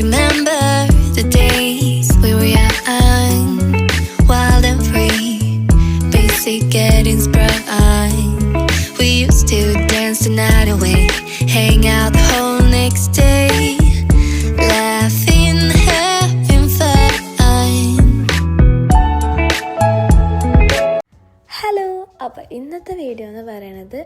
Remember the days we were young, wild and free, basic getting sprung. We used to dance the night away, hang out the whole next day, laughing, having fun. Hello, അപ്പോൾ ഇന്നത്തെ video എന്ന് പറയുന്നത്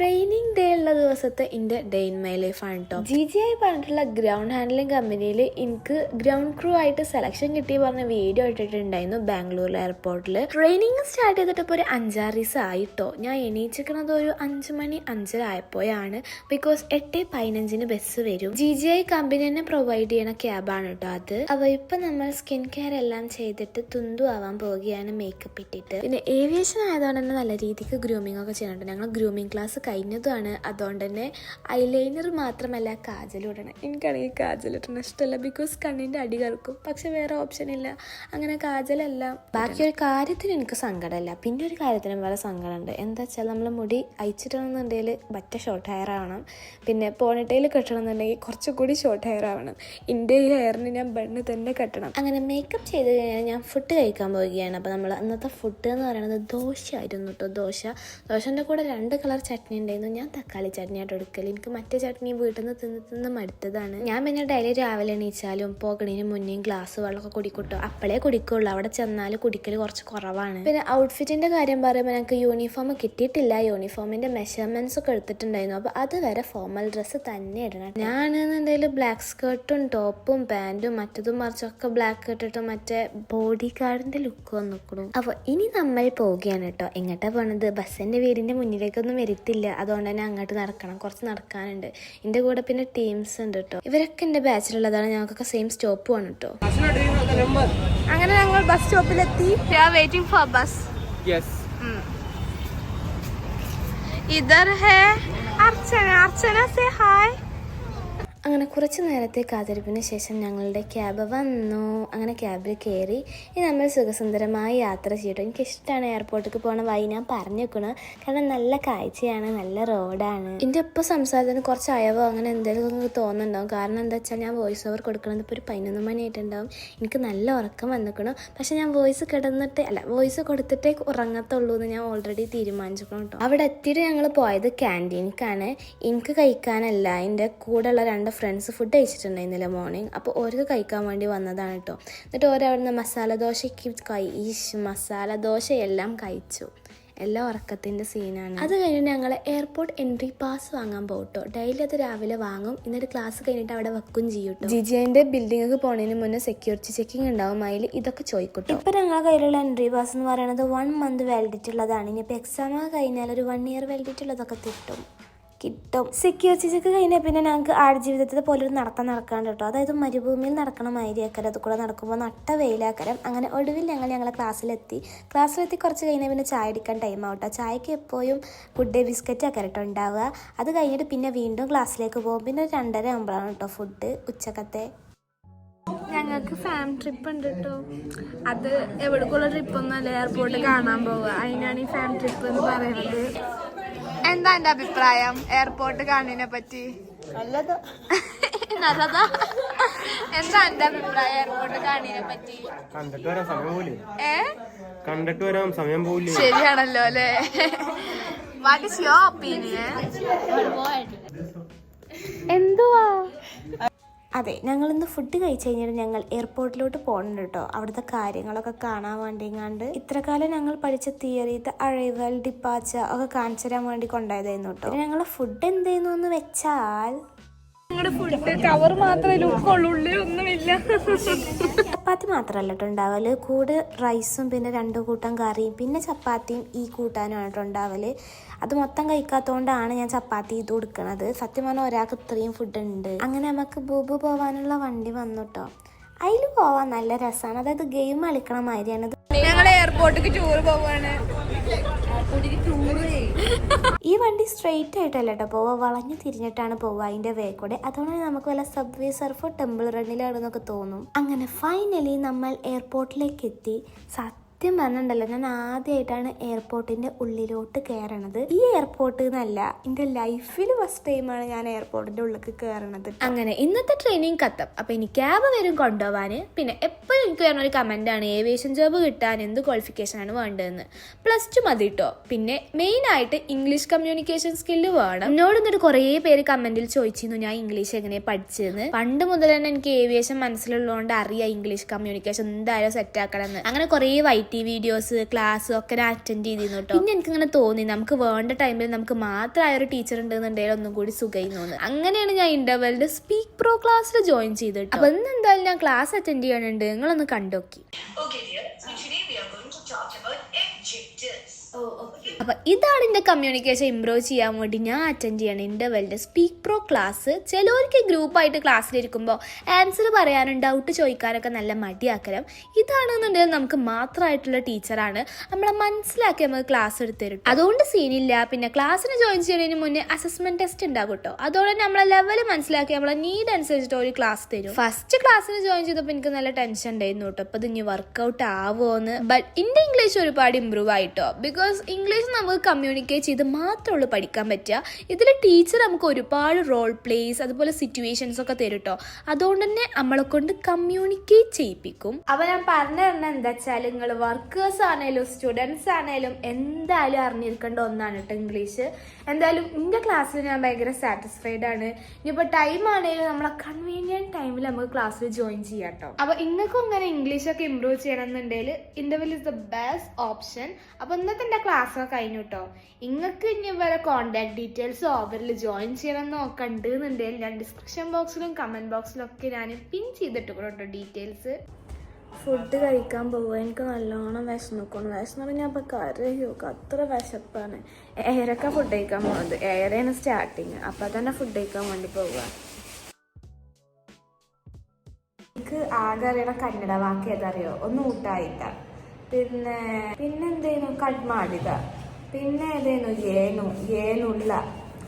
training day ഉള്ള ദിവസത്തെ എന്റെ day in my life ആണ് കേട്ടോ G G I പറഞ്ഞിട്ടുള്ള ഗ്രൗണ്ട് ഹാൻഡ്ലിംഗ് കമ്പനിയിൽ എനിക്ക് ഗ്രൗണ്ട് ക്രൂ ആയിട്ട് സെലക്ഷൻ കിട്ടി പറഞ്ഞ വീഡിയോ ഇട്ടിട്ടുണ്ടായിരുന്നു ബാംഗ്ലൂർ എയർപോർട്ടിൽ ട്രെയിനിങ് സ്റ്റാർട്ട് ചെയ്തിട്ട് ഇപ്പോൾ ഒരു അഞ്ചാറ് ദിവസം ആയിട്ടോ ഞാൻ എണീച്ചിരിക്കുന്നത് ഒരു അഞ്ച് മണി അഞ്ചര ആയപ്പോഴാണ്. ബിക്കോസ് എട്ട് പതിനഞ്ചിന് ബസ് വരും. ജി ജി ഐ കമ്പനി തന്നെ പ്രൊവൈഡ് ചെയ്യണ ക്യാബാണ് കേട്ടോ അത്. അപ്പോൾ ഇപ്പം നമ്മൾ സ്കിൻ കെയർ എല്ലാം ചെയ്തിട്ട് തുന്തു ആവാൻ പോവുകയാണ് മേക്കപ്പ് ഇട്ടിട്ട്. പിന്നെ ഏവിയേഷൻ ആയതുകൊണ്ട് തന്നെ നല്ല രീതിക്ക് ഗ്രൂമിംഗ് ഒക്കെ ചെയ്യുന്നുണ്ട്. ഞങ്ങൾ ഗ്രൂമിംഗ് ക്ലാസ് കഴിഞ്ഞതുമാണ്. അതുകൊണ്ട് തന്നെ ഐലൈനർ മാത്രമല്ല കാജലിടണം. എനിക്കാണെങ്കിൽ കാജൽ ഇടണം ഇഷ്ടമല്ല. ബിക്കോസ് കണ്ണിന്റെ അടി കറക്കും. പക്ഷെ വേറെ ഓപ്ഷൻ ഇല്ല. അങ്ങനെ കാജലല്ല ബാക്കി ഒരു കാര്യത്തിന് എനിക്ക് സങ്കടമല്ല. പിന്നെ ഒരു കാര്യത്തിന് വളരെ സങ്കടമുണ്ട്. എന്താ വെച്ചാൽ നമ്മൾ മുടി അയച്ചിട്ടണമെന്നുണ്ടെങ്കിൽ ബറ്റ ഷോർട്ട് ഹെയർ ആവണം. പിന്നെ പോണിട്ടയിൽ കെട്ടണമെന്നുണ്ടെങ്കിൽ കുറച്ചുകൂടി ഷോർട്ട് ഹെയർ ആവണം. എന്റെ ഈ ഹെയറിന് ഞാൻ ബണ്ണ് തന്നെ കെട്ടണം. അങ്ങനെ മേക്കപ്പ് ചെയ്ത് കഴിഞ്ഞാൽ ഞാൻ ഫുഡ് കഴിക്കാൻ പോവുകയാണ്. അപ്പോൾ നമ്മൾ അന്നത്തെ ഫുഡ് എന്ന് പറയുന്നത് ദോശയായിരുന്നു കേട്ടോ. ദോശ. ദോശന്റെ കൂടെ രണ്ട് കളർ ചട്നി ഉണ്ടായിരുന്നു. ഞാൻ തക്കാളി ചട്നി ആയിട്ട് എടുക്കൽ എനിക്ക് മറ്റേ ചട്നി വീട്ടിൽ നിന്ന് തിന്ന് തിന്ന് മടുത്തതാണ്. ഞാൻ പിന്നെ ഡെയിലി രാവിലെ എണീച്ചാലും പോകണേന് മുന്നേ ഗ്ലാസ് വെള്ളമൊക്കെ കുടിക്കൂട്ടോ. അപ്പോഴേ കുടിക്കുള്ളൂ. അവിടെ ചെന്നാൽ കുടിക്കൽ കുറച്ച് കുറവാണ്. പിന്നെ ഔട്ട്ഫിറ്റിന്റെ കാര്യം പറയുമ്പോൾ ഞങ്ങൾക്ക് യൂണിഫോം കിട്ടിയിട്ടില്ല. യൂണിഫോമിന്റെ മെഷർമെന്റ്സ് ഒക്കെ എടുത്തിട്ടുണ്ടായിരുന്നു. അപ്പോൾ അതുവരെ ഫോമൽ ഡ്രസ്സ് തന്നെ ഇടണം. ഞാനെന്നുണ്ടെങ്കിൽ ബ്ലാക്ക് സ്കേർട്ടും ടോപ്പും പാന്റും മറ്റതും മറിച്ചൊക്കെ ബ്ലാക്ക് ഇട്ടിട്ട് മറ്റേ ബോഡി ഗാർഡിന്റെ ലുക്ക് വന്നിക്കണു. അപ്പോൾ ഇനി നമ്മൾ പോവുകയാണ് കേട്ടോ. എങ്ങോട്ടാ പോണത്? ബസ്സിന്റെ വീടിന്റെ മുന്നിലേക്കൊന്നും വരത്തില്ല. അതുകൊണ്ട് തന്നെ അങ്ങോട്ട് നടക്കണം. കുറച്ച് നടക്കാനുണ്ട്. എന്റെ കൂടെ പിന്നെ ടീംസ് ഉണ്ട് കേട്ടോ ഇവരൊക്കെ എന്റെ ബാച്ചിലുള്ളതാണ് ഞങ്ങൾക്കൊക്കെ സെയിം സ്റ്റോപ്പ് വേണം കേട്ടോ അങ്ങനെ ഞങ്ങൾ ബസ് സ്റ്റോപ്പിലെത്തി വെയിറ്റിംഗ് ഫോർ ബസ് ഇതർ ഇധർ ഹേ. അർച്ചന. അർച്ചന സേ ഹായ് അങ്ങനെ കുറച്ച് നേരത്തെ കാത്തിരിപ്പിന് ശേഷം ഞങ്ങളുടെ ക്യാബ് വന്നു. അങ്ങനെ ക്യാബിൽ കയറി ഇനി നമ്മൾ സുഖസുന്ദരമായി യാത്ര ചെയ്തു. എനിക്ക് ഇഷ്ടമാണ് എയർപോർട്ടിലേക്ക് പോകണ വഴി. ഞാൻ പറഞ്ഞു വെക്കണം കാരണം നല്ല കാഴ്ചയാണ് നല്ല റോഡാണ് എന്റെ ഒപ്പം സംസാരത്തിന് കുറച്ച് അയവോ അങ്ങനെ എന്തെങ്കിലും തോന്നുന്നുണ്ടാവും. കാരണം എന്താ വെച്ചാൽ ഞാൻ വോയിസ് ഓവർ കൊടുക്കണത് ഇപ്പോൾ ഒരു പതിനൊന്ന് മണിയായിട്ടുണ്ടാവും. എനിക്ക് നല്ല ഉറക്കം വന്നിക്കണം. പക്ഷേ ഞാൻ വോയിസ് കിടന്നിട്ട് അല്ല വോയിസ് കൊടുത്തിട്ടേ ഉറങ്ങത്തുള്ളൂ എന്ന് ഞാൻ ഓൾറെഡി തീരുമാനിച്ചിരിക്കണം കേട്ടോ. അവിടെ എത്തിയിട്ട് ഞങ്ങൾ പോയത് ക്യാന്റീനിക്കാണ് എനിക്ക് കഴിക്കാനല്ല. എന്റെ കൂടെയുള്ള രണ്ട് ഫ്രണ്ട്സ് ഫുഡ് കഴിച്ചിട്ടുണ്ടായിരുന്നില്ല മോർണിംഗ് അപ്പോൾ ഓർക്ക് കഴിക്കാൻ വേണ്ടി വന്നതാണ് കേട്ടോ എന്നിട്ട് ഓരവിടുന്ന് മസാല ദോശയ്ക്ക് കൈ മസാല ദോശയെല്ലാം കഴിച്ചു. എല്ലാം ഉറക്കത്തിന്റെ സീനാണ് അത് കഴിഞ്ഞ് ഞങ്ങൾ എയർപോർട്ട് എൻട്രി പാസ് വാങ്ങാൻ പോകട്ടോ ഡെയിലി അത് രാവിലെ വാങ്ങും. എന്നിട്ട് ക്ലാസ് കഴിഞ്ഞിട്ട് അവിടെ വെക്കും ചെയ്യും ജിജിന്റെ ബിൽഡിംഗ് പോണതിന് മുന്നേ സെക്യൂരിറ്റി ചെക്കിംഗ് ഉണ്ടാവും. അതിൽ ഇതൊക്കെ ചോദിക്കട്ടോ ഇപ്പം ഞങ്ങളുടെ കയ്യിലുള്ള എൻട്രി പാസ് എന്ന് പറയുന്നത് വൺ മന്ത് വാലിഡിറ്റി ഉള്ളതാണ്. ഇനിയിപ്പോൾ എക്സാം കഴിഞ്ഞാൽ ഒരു വൺ ഇയർ വാലിഡിറ്റി ഉള്ളതൊക്കെ കിട്ടും. കിട്ടും. സെക്യൂരിറ്റി ചെക്ക് കഴിഞ്ഞാൽ പിന്നെ ഞങ്ങൾക്ക് ആടുജീവിതത്തെ പോലെ ഒരു നടത്തം നടക്കാണ്ട് കേട്ടോ. അതായത് മരുഭൂമിയിൽ നടക്കണ മാതിരിയാക്കരം. അത് കൂടെ നടക്കുമ്പോൾ നട്ട വെയിലാക്കരം. അങ്ങനെ ഒടുവിൽ ഞങ്ങൾ ഞങ്ങളെ ക്ലാസ്സിലെത്തി. ക്ലാസ്സിലെത്തി കുറച്ച് കഴിഞ്ഞാൽ പിന്നെ ചായ അടിക്കാൻ ടൈം ആവട്ടോ ചായക്ക് എപ്പോഴും ഗുഡ് ഡേ ബിസ്ക്കറ്റ് ആക്കരട്ടോ ഉണ്ടാവുക. അത് കഴിഞ്ഞിട്ട് പിന്നെ വീണ്ടും ക്ലാസ്സിലേക്ക് പോകും. പിന്നെ ഒരു രണ്ടര ആകുമ്പോഴാണ് കേട്ടോ ഫുഡ് ഉച്ചക്കത്തെ. ഞങ്ങൾക്ക് ഫാം ട്രിപ്പ് ഉണ്ട് കേട്ടോ. അത് എവിടേക്കുള്ള ട്രിപ്പ് ഒന്നല്ല എയർപോർട്ട് കാണാൻ പോവുക. അതിനാണ് ഈ ഫാം ട്രിപ്പ് എന്ന് പറയുന്നത്. എന്താ എന്റെ അഭിപ്രായം? എയർപോർട്ട് കാണിനെ പറ്റി? നല്ലതാ. നല്ലതാ? എന്താ എന്റെ അഭിപ്രായം എയർപോർട്ട് കാണിനെ പറ്റി? കണ്ടിട്ട് വരാൻ സമയം പോലെ ഏ? കണ്ടിട്ട് വരാൻ സമയം പോവില്ലേ? ശരിയാണല്ലോ അല്ലേ? വാട്ട് ഇസ് യുവർ ഒപ്പീനിയൻ എന്തുവാ? അതെ ഞങ്ങൾ ഇന്ന് ഫുഡ് കഴിച്ചു കഴിഞ്ഞിട്ട് ഞങ്ങൾ എയർപോർട്ടിലോട്ട് പോകണുണ്ട് കേട്ടോ അവിടുത്തെ കാര്യങ്ങളൊക്കെ കാണാൻ വേണ്ടിങ്ങാണ്ട് ഇത്ര കാലം ഞങ്ങൾ പഠിച്ച തിയറിത്തെ അഴൈവൽ ഡിപ്പാച്ച ഒക്കെ കാണിച്ചു തരാൻ വേണ്ടി കൊണ്ടായതായിരുന്നു കേട്ടോ ഞങ്ങൾ ഫുഡ് എന്തായിരുന്നു എന്ന് വെച്ചാൽ ഫുഡ് കവർ മാത്രമേ ലുക്കുള്ളൂ ഉള്ളിൽ ഒന്നുമില്ല. ചപ്പാത്തി മാത്രമല്ല കേട്ടോ ഉണ്ടാവൽ. കൂടെ റൈസും പിന്നെ രണ്ട് കൂട്ടം കറിയും പിന്നെ ചപ്പാത്തിയും ഈ കൂട്ടാനുമാണ് കേട്ടോ ഉണ്ടാവൽ. അത് മൊത്തം കഴിക്കാത്തതുകൊണ്ടാണ് ഞാൻ ചപ്പാത്തി ഇത് കൊടുക്കണത്. സത്യം പറഞ്ഞാൽ ഒരാൾക്ക് ഇത്രയും ഫുഡ് ഉണ്ട്. അങ്ങനെ നമുക്ക് ബൂബു പോവാനുള്ള വണ്ടി വന്നു കേട്ടോ അതിൽ പോവാൻ നല്ല രസമാണ് അതായത് ഗെയിം കളിക്കണ മാതിരിയാണ്. ഞങ്ങൾ എയർപോർട്ടിക്ക് ടൂർ പോവാണ്. ഈ വണ്ടി സ്ട്രെയിറ്റ് ആയിട്ടല്ല കേട്ടോ പോവുക വളഞ്ഞു തിരിഞ്ഞിട്ടാണ് പോവുക അതിന്റെ വേ കൂടെ. അതുകൊണ്ട് നമുക്ക് വല്ല സബ്വേ സർഫോ ടെമ്പിൾ റണ്ണിലാണെന്നൊക്കെ തോന്നും. അങ്ങനെ ഫൈനലി നമ്മൾ എയർപോർട്ടിലേക്ക് എത്തി. സത്യം സത്യം പറഞ്ഞിട്ടുണ്ടല്ലോ ഞാൻ ആദ്യമായിട്ടാണ് എയർപോർട്ടിന്റെ ഉള്ളിലോട്ട് കയറണത് ഈ എയർപോർട്ട് എന്നല്ല എന്റെ ലൈഫിൽ ഫസ്റ്റ് ടൈമാണ് ഞാൻ എയർപോർട്ടിന്റെ ഉള്ളിലേക്ക് കയറണത് അങ്ങനെ ഇന്നത്തെ ട്രെയിനിങ് കത്തം. അപ്പൊ ഇനി ക്യാബ് വരും കൊണ്ടുപോകാൻ പിന്നെ എപ്പോഴും എനിക്ക് വരുന്ന ഒരു കമന്റ് ആണ് ഏവിയേഷൻ ജോബ് കിട്ടാൻ എന്ത് ക്വാളിഫിക്കേഷൻ ആണ് വേണ്ടതെന്ന്. പ്ലസ് ടു മതി കേട്ടോ പിന്നെ മെയിൻ ആയിട്ട് ഇംഗ്ലീഷ് കമ്മ്യൂണിക്കേഷൻ സ്കില്ല് വേണം. എന്നോട് എന്നിട്ട് കുറേ പേര് കമന്റിൽ ചോദിച്ചിരുന്നു ഞാൻ ഇംഗ്ലീഷ് എങ്ങനെ പഠിച്ചതെന്ന്? പണ്ട് മുതൽ തന്നെ എനിക്ക് ഏവിയേഷൻ മനസ്സിലുള്ളതുകൊണ്ട് അറിയാം ഇംഗ്ലീഷ് കമ്മ്യൂണിക്കേഷൻ എന്തായാലും സെറ്റ് ആക്കണം എന്ന് അങ്ങനെ കുറേ വൈ ടി വീഡിയോസ് ക്ലാസ് ഒക്കെ ഞാൻ അറ്റൻഡ് ചെയ്തിരുന്നു കേട്ടോ പിന്നെ എനിക്ക് ഇങ്ങനെ തോന്നി നമുക്ക് വേണ്ട ടൈമിൽ നമുക്ക് മാത്രമായ ഒരു ടീച്ചർ ഉണ്ടെന്നുണ്ടെങ്കിൽ ഒന്നും കൂടി സുഖമായി തോന്നുന്നു അങ്ങനെയാണ് ഞാൻ ഇന്റർവെലിന്റെ സ്പീക്ക് പ്രോ ക്ലാസ്സിൽ ജോയിൻ ചെയ്തിട്ട് അപ്പൊ ഇന്ന് എന്തായാലും ഞാൻ ക്ലാസ് അറ്റൻഡ് ചെയ്യാനുണ്ട്. നിങ്ങളൊന്ന് കണ്ടോക്കി. അപ്പൊ ഇതാണ് എന്റെ കമ്മ്യൂണിക്കേഷൻ ഇംപ്രൂവ് ചെയ്യാൻ വേണ്ടി ഞാൻ അറ്റൻഡ് ചെയ്യണം ഇന്റർവെലിന്റെ സ്പീക്ക് പ്രോ ക്ലാസ് ചിലവർക്ക് ഗ്രൂപ്പായിട്ട് ക്ലാസ്സിലിരിക്കുമ്പോൾ ആൻസർ പറയാനും ഡൗട്ട് ചോദിക്കാനൊക്കെ നല്ല മടിയാക്കലും ഇതാണെന്നുണ്ടെങ്കിൽ നമുക്ക് മാത്രമായിട്ടുള്ള ടീച്ചറാണ് നമ്മളെ മനസ്സിലാക്കി നമുക്ക് ക്ലാസ് എടുത്ത് തരും. അതുകൊണ്ട് സീനില്ല പിന്നെ ക്ലാസ്സിന് ജോയിൻ ചെയ്യുന്നതിന് മുന്നേ അസസ്മെന്റ് ടെസ്റ്റ് ഉണ്ടാകും കേട്ടോ. അതോടെ നമ്മളെ ലെവൽ മനസ്സിലാക്കി നമ്മളെ നീഡ് അനുസരിച്ചിട്ട് ഒരു ക്ലാസ് തരും. ഫസ്റ്റ് ക്ലാസ്സിന് ജോയിൻ ചെയ്തപ്പോൾ എനിക്ക് നല്ല ടെൻഷൻ ഉണ്ടായിരുന്നു കേട്ടോ. അപ്പൊ ഇത് ഇനി വർക്കൗട്ട് ആവുമോന്ന് ബട്ട് എന്റെ ഇംഗ്ലീഷ് ഒരുപാട് ഇമ്പ്രൂവ് ആയിട്ടോ ബിക്കോസ് ഇംഗ്ലീഷ് നമുക്ക് കമ്മ്യൂണിക്കേറ്റ് ചെയ്ത് മാത്രമേ ഉള്ളൂ പഠിക്കാൻ പറ്റുക. ഇതിൽ ടീച്ചർ നമുക്ക് ഒരുപാട് റോൾ പ്ലേസ് അതുപോലെ സിറ്റുവേഷൻസ് ഒക്കെ തരും കേട്ടോ അതുകൊണ്ട് തന്നെ നമ്മളെ കൊണ്ട് കമ്മ്യൂണിക്കേറ്റ് ചെയ്യിപ്പിക്കും. അപ്പൊ ഞാൻ പറഞ്ഞു തരണം എന്താ വെച്ചാൽ നിങ്ങൾ വർക്കേഴ്സ് ആണേലും സ്റ്റുഡൻസ് ആണേലും എന്തായാലും അറിഞ്ഞിരിക്കേണ്ട ഒന്നാണ് കേട്ടോ ഇംഗ്ലീഷ് എന്തായാലും എന്റെ ക്ലാസ്സിൽ ഞാൻ ഭയങ്കര സാറ്റിസ്ഫൈഡ് ആണ്. ഇനിയിപ്പോൾ ടൈം ആണെങ്കിലും നമ്മളെ കൺവീനിയന്റ് ടൈമിൽ നമുക്ക് ക്ലാസ്സിൽ ജോയിൻ ചെയ്യാം കേട്ടോ അപ്പോൾ ഇങ്ങൾക്കും ഇങ്ങനെ ഇംഗ്ലീഷ് ഒക്കെ ഇമ്പ്രൂവ് ചെയ്യണമെന്നുണ്ടെങ്കിൽ interval is the best option അപ്പോൾ ഇന്നത്തെ ക്ലാസ് ഒക്കെ കഴിഞ്ഞു കേട്ടോ നിങ്ങൾക്ക് ഇനി വരെ കോൺടാക്ട് ഡീറ്റെയിൽസ് ഓവറിൽ ജോയിൻ ചെയ്യണം എന്നൊക്കെ ഉണ്ടെന്നുണ്ടെങ്കിൽ ഞാൻ ഡിസ്ക്രിപ്ഷൻ ബോക്സിലും കമന്റ് ബോക്സിലും ഒക്കെ ഞാൻ പിൻ ചെയ്തിട്ട് കേട്ടോ ഡീറ്റെയിൽസ് ഫുഡ് കഴിക്കാൻ പോകുക എനിക്ക് നല്ലോണം വിശന്നിക്കണം. വിശന്നു ഞാൻ ഇപ്പം കരയൊക്കെ അത്ര വിശപ്പാണ്. എയറൊക്കെ ഫുഡ് കഴിക്കാൻ പോകുന്നത് ഏറെയാണ് സ്റ്റാർട്ടിങ് അപ്പം തന്നെ ഫുഡ് കഴിക്കാൻ വേണ്ടി പോവുക. എനിക്ക് ആകെ അറിയണ കന്നഡ വാക്ക് ഏതറിയോ? ഒന്ന് ഊട്ടായിട്ട. പിന്നെ പിന്നെന്തേനു കഡ്മാടിത പിന്നെ ഏതേനു ഏനു ഏനുള്ള?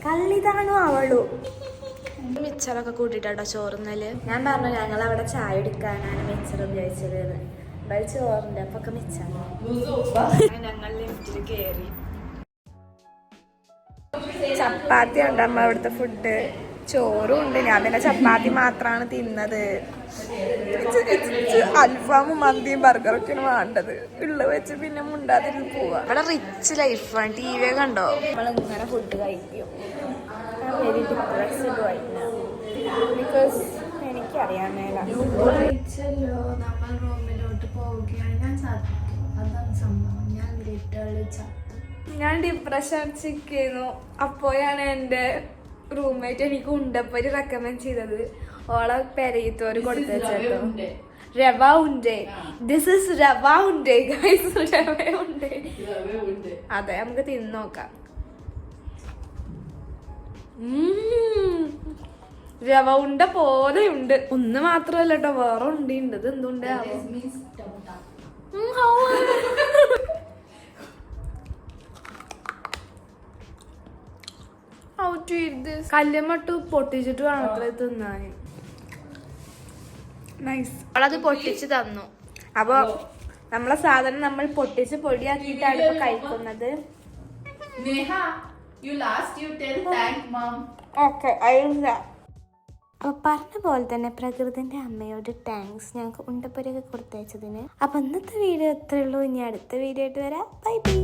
കള്ളിതാണു അവളു. മിച്ചറൊക്കെ കൂട്ടിട്ടോ ചോറുന്നൽ ഞാൻ പറഞ്ഞു ഞങ്ങൾ അവിടെ ചായ എടുക്കാനാണ് മിച്ചർ ഉപയോഗിച്ചത് ഇവിടെ ചോറിന്റെ അപ്പൊ ഒക്കെ മിച്ചാണ് ഞങ്ങൾ ലിഫ്റ്റിൽ കയറി ചപ്പാത്തി ഉണ്ട് അമ്മ അവിടുത്തെ ഫുഡ് ചോറും ഉണ്ട്. ഞാൻ പിന്നെ ചപ്പാത്തി മാത്രമാണ് തിന്നത്. അൽഫാമും മന്തിയും ബർഗറൊക്കെയാണ് വേണ്ടത്. ഉള്ള വെച്ച് പിന്നെ മുണ്ടാതിരുന്ന് പോവാ. ഇവിടെ റിച്ച് ലൈഫാണ് ടി വി കണ്ടോ? നമ്മളിങ്ങനെ ഫുഡ് കഴിക്കും. വെരി ഡിപ്രസ്ഡ് ബിക്കോസ് എനിക്കറിയാൻ മേല. കഴിച്ചല്ലോ. നമ്മൾ റൂമിലോട്ട് പോവുകയാണ്. ഞാൻ അതാണ് സംഭവം. ഞാൻ ലിറ്ററലി ചത്തു. ഞാൻ ഡിപ്രഷൻ അടിച്ചിരിക്കുന്നു. അപ്പോഴാണ് എന്റെ റൂംമേറ്റ് എനിക്ക് ഉണ്ടപ്പൊരി റെക്കമെൻഡ് ചെയ്തത്. ഓളെ പെരയത്തോര് കൊടുത്തു വെച്ചോ ഉണ്ടേ ദിസ് ഇസ് ഉണ്ടേ ഗൈസ് ഉണ്ടേ അതെ നമുക്ക് തിന്ന് നോക്കാം. രവ ഉണ്ട പോലെ ഉണ്ട്. ഒന്ന് മാത്രല്ല കേട്ടോ വേറെ ഉണ്ടുണ്ട്. ഇത് എന്തുണ്ട്? കല്ലുമട്ടു പൊട്ടിച്ചിട്ട് വേണം അത്ര തിന്നാൻ. നൈസ് അവളത് പൊട്ടിച്ച് തന്നു. അപ്പൊ നമ്മളെ സാധനം നമ്മൾ പൊട്ടിച്ച് പൊടിയാക്കിയിട്ടാണ് ഇപ്പൊ കഴിക്കുന്നത്. ഓക്കെ അപ്പൊ പറഞ്ഞ പോലെ തന്നെ പ്രകൃതിന്റെ അമ്മയോട് താങ്ക്സ് ഞങ്ങൾക്ക് ഉണ്ടപ്പൊരൊക്കെ കൊടുത്തയച്ചതിന്. അപ്പൊ ഇന്നത്തെ വീഡിയോ ഇത്രയുള്ളൂ ഇനി അടുത്ത വീഡിയോ ആയിട്ട് വരാം. Bye bye